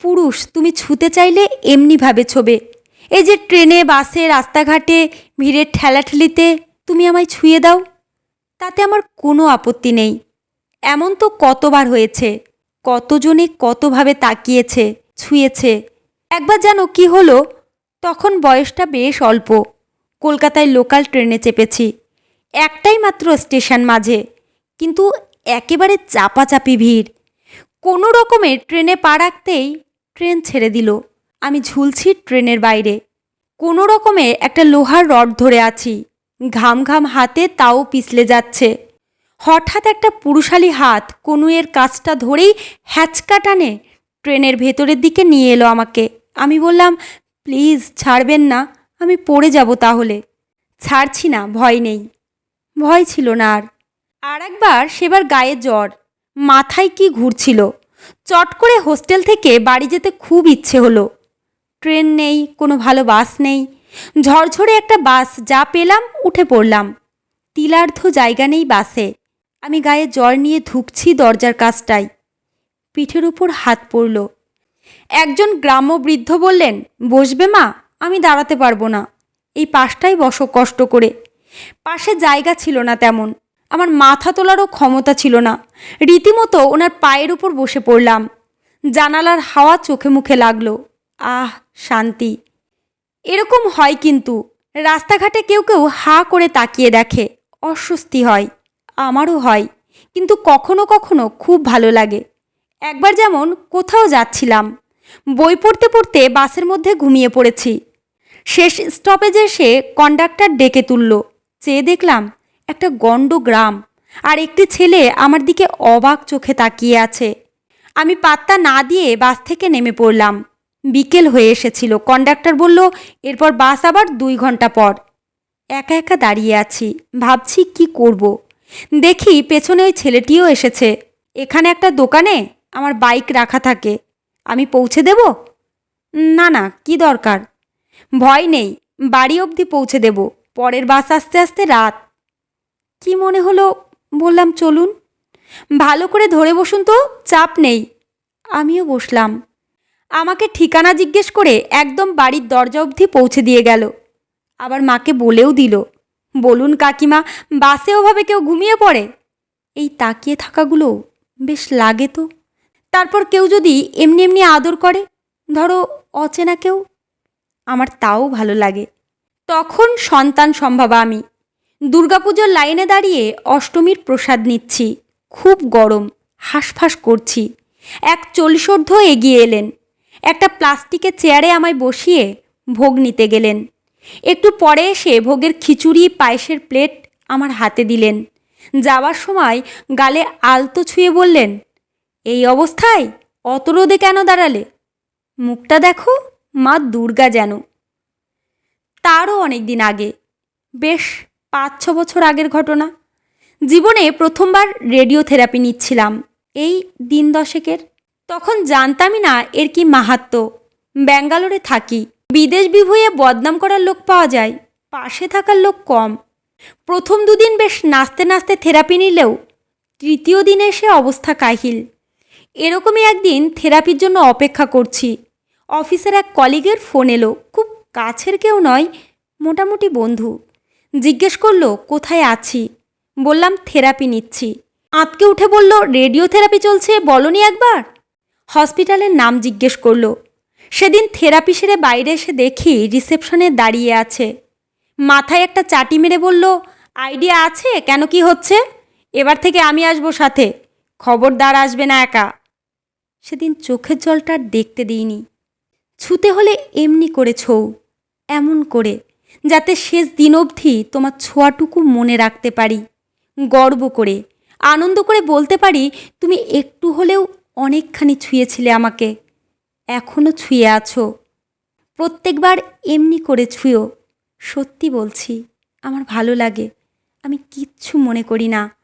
পুরুষ, তুমি ছুতে চাইলে এমনিভাবে ছোবে। এই যে ট্রেনে, বাসে, রাস্তাঘাটে, ভিড়ের ঠেলাঠেলিতে তুমি আমায় ছুঁয়ে দাও। তাতে আমার কোনো আপত্তি নেই। এমন তো কতবার হয়েছে, কতজনে কতভাবে তাকিয়েছে, ছুঁয়েছে। একবার জানো কি হলো? তখন বয়সটা বেশ অল্প। কলকাতায় লোকাল ট্রেনে চেপেছি। একটাই মাত্র স্টেশন মাঝে। কিন্তু একেবারে চাপাচাপি ভিড়। কোনো রকমের ট্রেনে পা রাখতেই ট্রেন ছেড়ে দিল। আমি ঝুলছি ট্রেনের বাইরে। কোনো রকমে একটা লোহার রড ধরে আছি। ঘাম ঘাম হাতে তাও পিছলে যাচ্ছে। হঠাৎ একটা পুরুষালী হাত কনুয়ের কাজটা ধরেই হ্যাচকা টানে ট্রেনের ভেতরের দিকে নিয়ে এলো আমাকে। আমি বললাম, প্লিজ ছাড়বেন না, আমি পড়ে যাব তাহলে। ছাড়ছি না, ভয় নেই। ভয় ছিল না আর। আর একবার সেবার গায়ে জ্বর। মাথায় কি ঘুরছিল? চট করে হোস্টেল থেকে বাড়ি যেতে খুব ইচ্ছে হলো। ট্রেন নেই, কোনো ভালো বাস নেই। ঝরঝরে একটা বাস, যা পেলাম, উঠে পড়লাম। তিলার্ধ জায়গা নেই বাসে। আমি গায়ে জ্বর নিয়ে ধুকছি দরজার কাজটায় পিঠের উপর হাত পড়ল। একজন গ্রাম্য বৃদ্ধ বললেন, বসবে মা, আমি দাঁড়াতে পারব না। এই পাশটাই বসো কষ্ট করে। পাশে জায়গা ছিল না তেমন। আমার মাথা তোলারও ক্ষমতা ছিল না। রীতিমতো ওনার পায়ের উপর বসে পড়লাম। জানালার হাওয়া চোখে মুখে লাগল। আহ, শান্তি। এরকম হয় কিন্তু, রাস্তাঘাটে কেউ কেউ হা করে তাকিয়ে দেখে, অস্বস্তি হয়। আমারও হয়, কিন্তু কখনো কখনো খুব ভালো লাগে। একবার যেমন কোথাও যাচ্ছিলাম, বই পড়তে পড়তে বাসের মধ্যে ঘুমিয়ে পড়েছি। শেষ স্টপেজে এসে কন্ডাক্টর ডেকে তুলল। চেয়ে দেখলাম একটা গণ্ড গ্রাম আর একটি ছেলে আমার দিকে অবাক চোখে তাকিয়ে আছে। আমি পাত্তা না দিয়ে বাস থেকে নেমে পড়লাম। বিকেল হয়ে এসেছিল। কন্ডাক্টর বলল, এরপর বাস আবার দুই ঘণ্টা পর। একা একা দাঁড়িয়ে আছি। ভাবছি কি করব। দেখি পেছনে ওই ছেলেটিও এসেছে। এখানে একটা দোকানে আমার বাইক রাখা থাকে। আমি পৌঁছে দেব? না না, কি দরকার? ভয় নেই। বাড়ি অবধি পৌঁছে দেব। পরের বাস আসতে আসতে রাত। কি মনে হলো বললাম, চলুন। ভালো করে ধরে বসুন তো, চাপ নেই। আমিও বসলাম। আমাকে ঠিকানা জিজ্ঞেস করে একদম বাড়ির দরজা অবধি পৌঁছে দিয়ে গেল। আবার মাকে বলেও দিল, বলুন কাকিমা, বাসে ওভাবে কেউ ঘুমিয়ে পড়ে? এই তাকিয়ে থাকাগুলো বেশ লাগে তো। তারপর কেউ যদি এমনি এমনি আদর করে, ধরো অচেনা কেউ, আমার তাও ভালো লাগে। তখন সন্তান সম্ভাবা আমি। দুর্গাপুজোর লাইনে দাঁড়িয়ে অষ্টমীর প্রসাদ নিচ্ছি। খুব গরম, হাঁসফাঁস করছি। এক চল্লিশোর্ধ এগিয়ে এলেন। একটা প্লাস্টিকের চেয়ারে আমায় বসিয়ে ভোগ নিতে গেলেন। একটু পরে এসে ভোগের খিচুড়ি, পায়েসের প্লেট আমার হাতে দিলেন। যাওয়ার সময় গালে আলতো ছুঁয়ে বললেন, এই অবস্থায় অত রোদে কেন দাঁড়ালে? মুখটা দেখো, মা দুর্গা যেন। তারও অনেক দিন আগে। বেশ পাঁচ ছ বছর আগের ঘটনা। জীবনে প্রথমবার রেডিও থেরাপি নিচ্ছিলাম। এই দিন দশেকের। তখন জানতামই না এর কি মাহাত্ম। ব্যাঙ্গালোরে থাকি। বিদেশ বিভুঁয়ে বদনাম করার লোক পাওয়া যায়। পাশে থাকার লোক কম। প্রথম দুদিন বেশ নাচতে নাচতে থেরাপি নিলেও তৃতীয় দিনে এসে অবস্থা কাহিল। এরকমই একদিন থেরাপির জন্য অপেক্ষা করছি। অফিসের এক কলিগের ফোন এলো। খুব কাছের কেউ নয়, মোটামুটি বন্ধু। জিজ্ঞেস করল, কোথায় আছি? বললাম, থেরাপি নিচ্ছি। আঁতকে উঠে বলল রেডিও থেরাপি চলছে, বলনি একবার? হসপিটালের নাম জিজ্ঞেস করল, সেদিন থেরাপি সেরে বাইরে এসে দেখি রিসেপশনে দাঁড়িয়ে আছে। মাথায় একটা চাটি মেরে বলল, আইডিয়া আছে, কেন কি হচ্ছে? এবার থেকে আমি আসব সাথে, খবরদার আসবে না একা। সেদিন চোখের জলটা দেখতে দিইনি। ছুতে হলে এমনি করে ছৌ, এমন করে যাতে শেষ দিন অবধি তোমার ছোঁয়াটুকু মনে রাখতে পারি। গর্ব করে, আনন্দ করে বলতে পারি, তুমি একটু হলেও অনেকখানি ছুঁয়েছিলে আমাকে। এখনও ছুঁয়ে আছো। প্রত্যেকবার এমনি করে ছুঁয়ো। সত্যি বলছি, আমার ভালো লাগে। আমি কিচ্ছু মনে করি না।